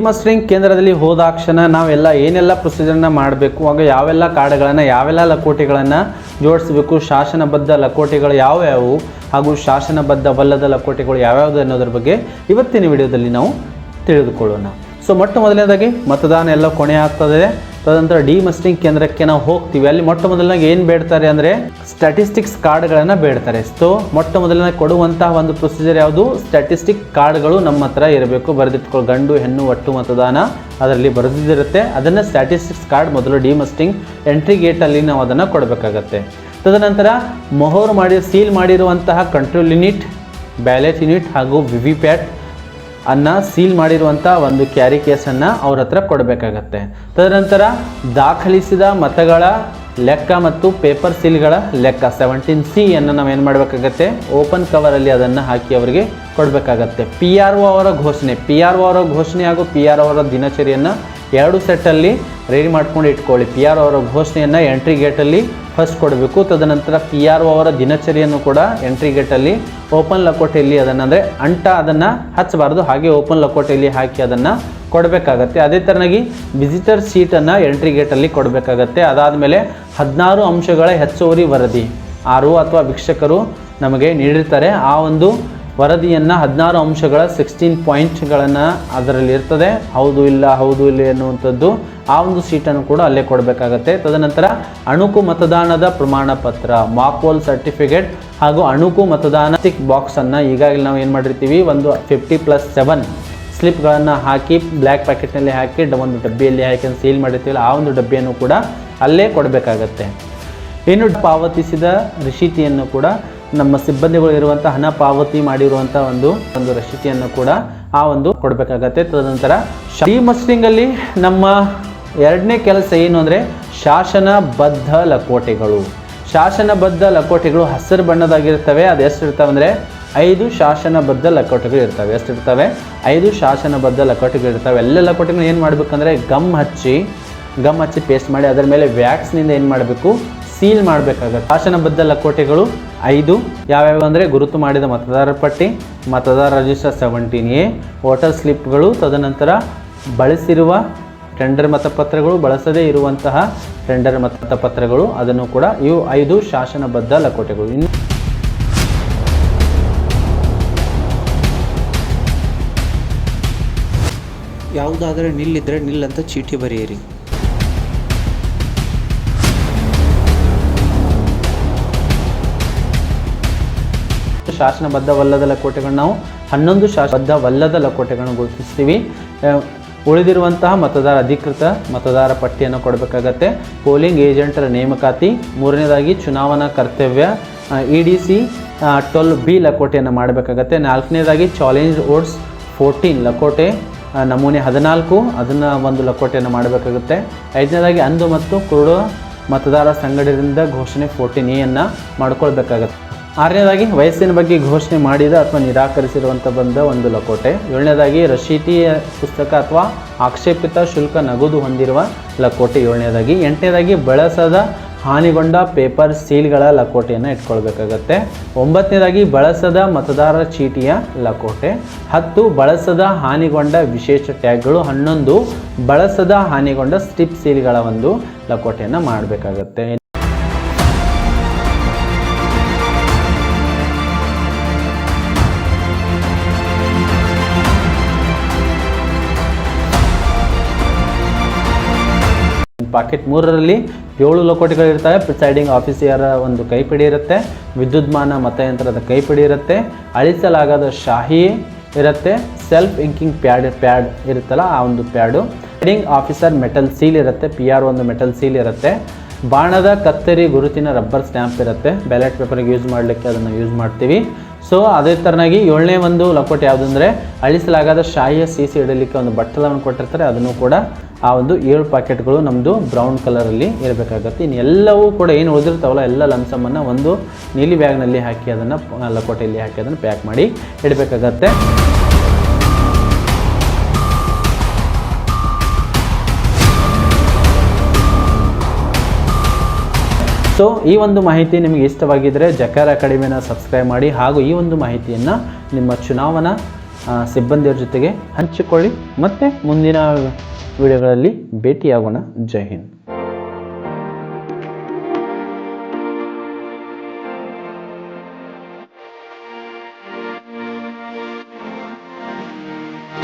Demustering ಕೇಂದ್ರದಲ್ಲಿ ಹೋದಾಕ್ಷಣ ನಾವೆಲ್ಲ ಏನೆಲ್ಲ ಪ್ರೊಸೀಜರ್ನ ಮಾಡಬೇಕು ಆಗ ಯಾವೆಲ್ಲ ಕಾರ್ಡ್ಗಳನ್ನು, ಯಾವೆಲ್ಲ ಲಕೋಟೆಗಳನ್ನು ಜೋಡಿಸಬೇಕು, ಶಾಸನಬದ್ಧ ಲಕೋಟೆಗಳು ಯಾವ್ಯಾವು ಹಾಗೂ ಶಾಸನಬದ್ಧವಲ್ಲದ ಲಕೋಟೆಗಳು ಯಾವ್ಯಾವುದು ಅನ್ನೋದ್ರ ಬಗ್ಗೆ ಇವತ್ತಿನ ವಿಡಿಯೋದಲ್ಲಿ ನಾವು ತಿಳಿದುಕೊಳ್ಳೋಣ. ಸೊ ಮೊಟ್ಟ ಮೊದಲನೇದಾಗಿ ಮತದಾನ ಎಲ್ಲ ಕೊನೆ ಆಗ್ತದೆ. ತದನಂತರ ಡಿಮಸ್ಟಿಂಗ್ ಕೇಂದ್ರಕ್ಕೆ ನಾವು ಹೋಗ್ತೀವಿ. ಅಲ್ಲಿ ಮೊಟ್ಟ ಮೊದಲನಾಗಿ ಏನು ಬೇಡ್ತಾರೆ ಅಂದರೆ ಸ್ಟ್ಯಾಟಿಸ್ಟಿಕ್ಸ್ ಕಾರ್ಡ್ಗಳನ್ನು ಬೇಡ್ತಾರೆ. ಸೊ ಮೊಟ್ಟ ಮೊದಲನೇ ಕೊಡುವಂತಹ ಒಂದು ಪ್ರೊಸೀಜರ್ ಯಾವುದು? ಸ್ಟ್ಯಾಟಿಸ್ಟಿಕ್ ಕಾರ್ಡ್ಗಳು ನಮ್ಮ ಹತ್ರ ಇರಬೇಕು. ಬರೆದಿಟ್ಕೊಳ್ಳೋ ಗಂಡು, ಹೆಣ್ಣು, ಒಟ್ಟು ಮತದಾನ ಅದರಲ್ಲಿ ಬರೆದಿದ್ದಿರುತ್ತೆ. ಅದನ್ನು ಸ್ಟ್ಯಾಟಿಸ್ಟಿಕ್ಸ್ ಕಾರ್ಡ್ ಮೊದಲು ಡಿಮಸ್ಟಿಂಗ್ ಎಂಟ್ರಿ ಗೇಟಲ್ಲಿ ನಾವು ಅದನ್ನು ಕೊಡಬೇಕಾಗತ್ತೆ. ತದನಂತರ ಮೊಹೋರು ಮಾಡಿ ಸೀಲ್ ಮಾಡಿರುವಂತಹ ಕಂಟ್ರೋಲ್ ಯೂನಿಟ್ ಬ್ಯಾಲೆಟ್ ಯೂನಿಟ್ ಹಾಗೂ ವಿ ವಿ ಪ್ಯಾಟ್ ಅನ್ನ ಸೀಲ್ ಮಾಡಿರುವಂಥ ಒಂದು ಕ್ಯಾರಿ ಕೇಸನ್ನು ಅವ್ರ ಹತ್ರ ಕೊಡಬೇಕಾಗತ್ತೆ. ತದನಂತರ ದಾಖಲಿಸಿದ ಮತಗಳ ಲೆಕ್ಕ ಮತ್ತು ಪೇಪರ್ ಸೀಲ್ಗಳ ಲೆಕ್ಕ ಸೆವೆಂಟೀನ್ ಸಿ ಅನ್ನು ನಾವು ಏನು ಮಾಡಬೇಕಾಗತ್ತೆ? ಓಪನ್ ಕವರಲ್ಲಿ ಅದನ್ನು ಹಾಕಿ ಅವರಿಗೆ ಕೊಡಬೇಕಾಗತ್ತೆ. ಪಿ ಆರ್ ಒ ಅವರ ಘೋಷಣೆ ಪಿ ಆರ್ ಒ ಅವರ ಘೋಷಣೆ ಹಾಗೂ ಪಿ ಆರ್ ಅವರ ದಿನಚರಿಯನ್ನು ಎರಡು ಸೆಟ್ಟಲ್ಲಿ ರೆಡಿ ಮಾಡ್ಕೊಂಡು ಇಟ್ಕೊಳ್ಳಿ. ಪಿ ಆರ್ ಅವರ ಘೋಷಣೆಯನ್ನು ಎಂಟ್ರಿ ಗೇಟಲ್ಲಿ ಫಸ್ಟ್ ಕೊಡಬೇಕು. ತದನಂತರ ಪಿ ಆರ್ ಅವರ ದಿನಚರಿಯನ್ನು ಕೂಡ ಎಂಟ್ರಿ ಗೇಟಲ್ಲಿ ಓಪನ್ ಲಕೋಟೆಯಲ್ಲಿ ಅದನ್ನು ಅಂದರೆ ಅಂಟ ಅದನ್ನು ಹಚ್ಚಬಾರ್ದು. ಹಾಗೆ ಓಪನ್ ಲಕೋಟೆಯಲ್ಲಿ ಹಾಕಿ ಅದನ್ನು ಕೊಡಬೇಕಾಗತ್ತೆ. ಅದೇ ಥರನಾಗಿ ವಿಸಿಟರ್ ಸೀಟನ್ನು ಎಂಟ್ರಿ ಗೇಟಲ್ಲಿ ಕೊಡಬೇಕಾಗತ್ತೆ. ಅದಾದಮೇಲೆ ಹದಿನಾರು ಅಂಶಗಳ ಹೆಚ್ಚುವರಿ ವರದಿ. ಆರು ಅಥವಾ ವೀಕ್ಷಕರು ನಮಗೆ ನೀಡಿರ್ತಾರೆ. ಆ ಒಂದು ವರದಿಯನ್ನು ಹದಿನಾರು ಅಂಶಗಳ ಸಿಕ್ಸ್ಟೀನ್ ಪಾಯಿಂಟ್ಗಳನ್ನು ಅದರಲ್ಲಿ ಇರ್ತದೆ. ಹೌದು ಇಲ್ಲ ಹೌದು ಇಲ್ಲ ಎನ್ನುವಂಥದ್ದು ಆ ಒಂದು ಸೀಟನ್ನು ಕೂಡ ಅಲ್ಲೇ ಕೊಡಬೇಕಾಗತ್ತೆ. ತದನಂತರ ಅಣುಕು ಮತದಾನದ ಪ್ರಮಾಣ ಪತ್ರ ಮಾಕ್ವಲ್ ಸರ್ಟಿಫಿಕೇಟ್ ಹಾಗೂ ಅಣುಕು ಮತದಾನ ಟಿಕ್ ಬಾಕ್ಸನ್ನು ಈಗಾಗಲೇ ನಾವು ಏನು ಮಾಡಿರ್ತೀವಿ? ಒಂದು ಫಿಫ್ಟಿ ಪ್ಲಸ್ ಸೆವೆನ್ ಸ್ಲಿಪ್ಗಳನ್ನು ಹಾಕಿ ಬ್ಲ್ಯಾಕ್ ಪ್ಯಾಕೆಟ್ನಲ್ಲಿ ಹಾಕಿ ಒಂದು ಡಬ್ಬಿಯಲ್ಲಿ ಹಾಕಿ ಸೀಲ್ ಮಾಡಿರ್ತೀವಲ್ಲ, ಆ ಒಂದು ಡಬ್ಬಿಯನ್ನು ಕೂಡ ಅಲ್ಲೇ ಕೊಡಬೇಕಾಗತ್ತೆ. ಇನ್ನು ಪಾವತಿಸಿದ ರಶೀತಿಯನ್ನು ಕೂಡ ನಮ್ಮ ಸಿಬ್ಬಂದಿಗಳು ಇರುವಂಥ ಹಣ ಪಾವತಿ ಮಾಡಿರುವಂಥ ಒಂದು ಒಂದು ರಶೀತಿಯನ್ನು ಕೂಡ ಆ ಒಂದು ಕೊಡಬೇಕಾಗತ್ತೆ. ತದನಂತರ ಅಲ್ಲಿ ನಮ್ಮ ಎರಡನೇ ಕೆಲಸ ಏನು ಅಂದರೆ ಶಾಸನಬದ್ಧ ಲಕೋಟೆಗಳು. ಶಾಸನಬದ್ಧ ಲಕೋಟೆಗಳು ಹಸಿರು ಬಣ್ಣದಾಗಿರ್ತವೆ. ಅದು ಎಷ್ಟು ಇರ್ತವೆ ಅಂದರೆ ಐದು ಶಾಸನಬದ್ಧ ಲಕೋಟೆಗಳು ಇರ್ತವೆ. ಎಷ್ಟು ಇರ್ತವೆ ಐದು ಶಾಸನಬದ್ಧ ಲಕೋಟೆಗಳು ಇರ್ತವೆ. ಎಲ್ಲ ಲಕೋಟೆಗಳು ಏನು ಮಾಡಬೇಕಂದ್ರೆ ಗಮ್ ಹಚ್ಚಿ ಗಮ್ ಹಚ್ಚಿ ಪೇಸ್ಟ್ ಮಾಡಿ, ಅದರ ಮೇಲೆ ವ್ಯಾಕ್ಸ್ನಿಂದ ಏನು ಮಾಡಬೇಕು? ಸೀಲ್ ಮಾಡಬೇಕಾಗತ್ತೆ. ಶಾಸನಬದ್ಧ ಲಕೋಟೆಗಳು ಐದು. ಯಾವ್ಯಾವ ಅಂದರೆ ಗುರುತು ಮಾಡಿದ ಮತದಾರರ ಪಟ್ಟಿ, ಮತದಾರ ರಿಜಿಸ್ಟರ್ ಸೆವೆಂಟೀನ್ ಎ. ವೋಟರ್ ಸ್ಲಿಪ್ಗಳು ತದನಂತರ ಬಳಸಿರುವ ಟೆಂಡರ್ ಮತಪತ್ರಗಳು, ಬಳಸದೇ ಇರುವಂತಹ ಟೆಂಡರ್ ಮತಪತ್ರಗಳು, ಅದನ್ನು ಕೂಡ ಇವು ಐದು ಶಾಸನಬದ್ಧ ಲಕೋಟೆಗಳು. ಇನ್ನು ಯಾವುದಾದರೆ ನಿಲ್ಲಿದ್ರೆ ನಿಲ್ಲಂತ ಚೀಟಿ ಬರೆಯಿರಿ. ಶಾಸನಬದ್ಧವಲ್ಲದ ಲಕೋಟೆಗಳನ್ನ ನಾವು ಹನ್ನೊಂದು ಶಾಸನಬದ್ಧವಲ್ಲದ ಲಕೋಟೆಗಳನ್ನು ಗುರುತಿಸ್ತೀವಿ ಉಳಿದಿರುವಂತಹ ಮತದಾರ ಅಧಿಕೃತ ಮತದಾರ ಪಟ್ಟಿಯನ್ನು ಕೊಡಬೇಕಾಗತ್ತೆ. ಪೋಲಿಂಗ್ ಏಜೆಂಟರ ನೇಮಕಾತಿ, ಮೂರನೇದಾಗಿ ಚುನಾವಣಾ ಕರ್ತವ್ಯ E D C twelve B ಲಕೋಟೆಯನ್ನು ಮಾಡಬೇಕಾಗತ್ತೆ. ನಾಲ್ಕನೇದಾಗಿ ಚಾಲೆಂಜ್ ಓಟ್ಸ್ ಫೋರ್ಟೀನ್ ಲಕೋಟೆ ನಮೂನೆ ಹದಿನಾಲ್ಕು ಅದನ್ನು ಒಂದು ಲಕೋಟೆಯನ್ನು ಮಾಡಬೇಕಾಗುತ್ತೆ. ಐದನೇದಾಗಿ ಅಂದು ಮತ್ತು ಕುರುಡು ಮತದಾರ ಸಂಘಟನೆಯಿಂದ ಘೋಷಣೆ ಫೋರ್ಟೀನ್ ಎಯನ್ನು ಮಾಡ್ಕೊಳ್ಬೇಕಾಗತ್ತೆ. ಆರನೇದಾಗಿ, ವಯಸ್ಸಿನ ಬಗ್ಗೆ ಘೋಷಣೆ ಮಾಡಿದ ಅಥವಾ ನಿರಾಕರಿಸಿರುವಂಥ ಬಂದ ಒಂದು ಲಕೋಟೆ. ಏಳನೇದಾಗಿ, ರಶೀತಿ ಪುಸ್ತಕ ಅಥವಾ ಆಕ್ಷೇಪಿತ ಶುಲ್ಕ ನಗದು ಹೊಂದಿರುವ ಲಕೋಟೆ ಏಳನೇದಾಗಿ. ಎಂಟನೇದಾಗಿ, ಬಳಸದ ಹಾನಿಗೊಂಡ ಪೇಪರ್ ಸೀಲ್ಗಳ ಲಕೋಟೆಯನ್ನು ಇಟ್ಕೊಳ್ಬೇಕಾಗತ್ತೆ. ಒಂಬತ್ತನೇದಾಗಿ, ಬಳಸದ ಮತದಾರರ ಚೀಟಿಯ ಲಕೋಟೆ. ಹತ್ತು, ಬಳಸದ ಹಾನಿಗೊಂಡ ವಿಶೇಷ ಟ್ಯಾಗ್ಗಳು. ಹನ್ನೊಂದು, ಬಳಸದ ಹಾನಿಗೊಂಡ ಸ್ಟಿಪ್ ಸೀಲ್ಗಳ ಒಂದು ಲಕೋಟೆಯನ್ನು ಮಾಡಬೇಕಾಗತ್ತೆ. ಪಾಕೆಟ್ ಮೂರರಲ್ಲಿ ಏಳು ಲಕೋಟೆಗಳು ಇರ್ತವೆ ಪ್ರಿಸೈಡಿಂಗ್ ಆಫೀಸಿಯರ ಒಂದು ಕೈಪಿಡಿ ಇರುತ್ತೆ. ವಿದ್ಯುದ್ಮಾನ ಮತಯಂತ್ರದ ಕೈಪಿಡಿ ಇರುತ್ತೆ. ಅಳಿಸಲಾಗದ ಶಾಹಿ ಇರುತ್ತೆ. ಸೆಲ್ಫ್ ಇಂಕಿಂಗ್ ಪ್ಯಾಡ್ ಪ್ಯಾಡ್ ಇರುತ್ತಲ್ಲ, ಆ ಒಂದು pad. Presiding officer metal seal ಇರುತ್ತೆ. ಪಿ ಆರ್ ಒಂದು ಮೆಟಲ್ ಸೀಲ್ ಇರುತ್ತೆ. ಬಾಣದ ಕತ್ತರಿ ಗುರುತಿನ ರಬ್ಬರ್ ಸ್ಟ್ಯಾಂಪ್ ಇರುತ್ತೆ. ಬ್ಯಾಲೆಟ್ ಪೇಪರ್ಗೆ ಯೂಸ್ ಮಾಡಲಿಕ್ಕೆ ಅದನ್ನು ಯೂಸ್ ಮಾಡ್ತೀವಿ. ಸೊ ಅದೇ ಥರನಾಗಿ ಏಳನೇ ಒಂದು ಲಕೋಟೆ ಯಾವುದು ಅಂದರೆ, ಅಳಿಸಲಾಗದ ಶಾಹಿಯ ಸಿ ಇಡಲಿಕ್ಕೆ ಒಂದು ಬಟ್ಟಲವನ್ನು ಕೊಟ್ಟಿರ್ತಾರೆ. ಅದನ್ನು ಕೂಡ ಆ ಒಂದು ಏಳು ಪ್ಯಾಕೆಟ್ಗಳು ನಮ್ಮದು ಬ್ರೌನ್ ಕಲರಲ್ಲಿ ಇರಬೇಕಾಗತ್ತೆ. ಇನ್ನು ಎಲ್ಲವೂ ಕೂಡ ಏನು ಉಳಿದಿರ್ತಾವಲ್ಲ, ಎಲ್ಲ ಲಂಸಮನ್ನು ಒಂದು ನೀಲಿ ಬ್ಯಾಗ್ನಲ್ಲಿ ಹಾಕಿ ಅದನ್ನು ಲಕೋಟೆಯಲ್ಲಿ ಹಾಕಿ ಅದನ್ನು ಪ್ಯಾಕ್ ಮಾಡಿ ಇಡಬೇಕಾಗತ್ತೆ. ಸೊ ಈ ಒಂದು ಮಾಹಿತಿ ನಿಮಗೆ ಇಷ್ಟವಾಗಿದ್ದರೆ ಜಕಾರ ಅಕಾಡೆಮಿನ ಸಬ್ಸ್ಕ್ರೈಬ್ ಮಾಡಿ ಹಾಗೂ ಈ ಒಂದು ಮಾಹಿತಿಯನ್ನು ನಿಮ್ಮ ಚುನಾವಣಾ ಸಿಬ್ಬಂದಿಯರ ಜೊತೆಗೆ ಹಂಚಿಕೊಳ್ಳಿ. ಮತ್ತು ಮುಂದಿನ ವಿಡಿಯೋಗಳಲ್ಲಿ ಭೇಟಿಯಾಗೋಣ. ಜೈ ಹಿಂದ್.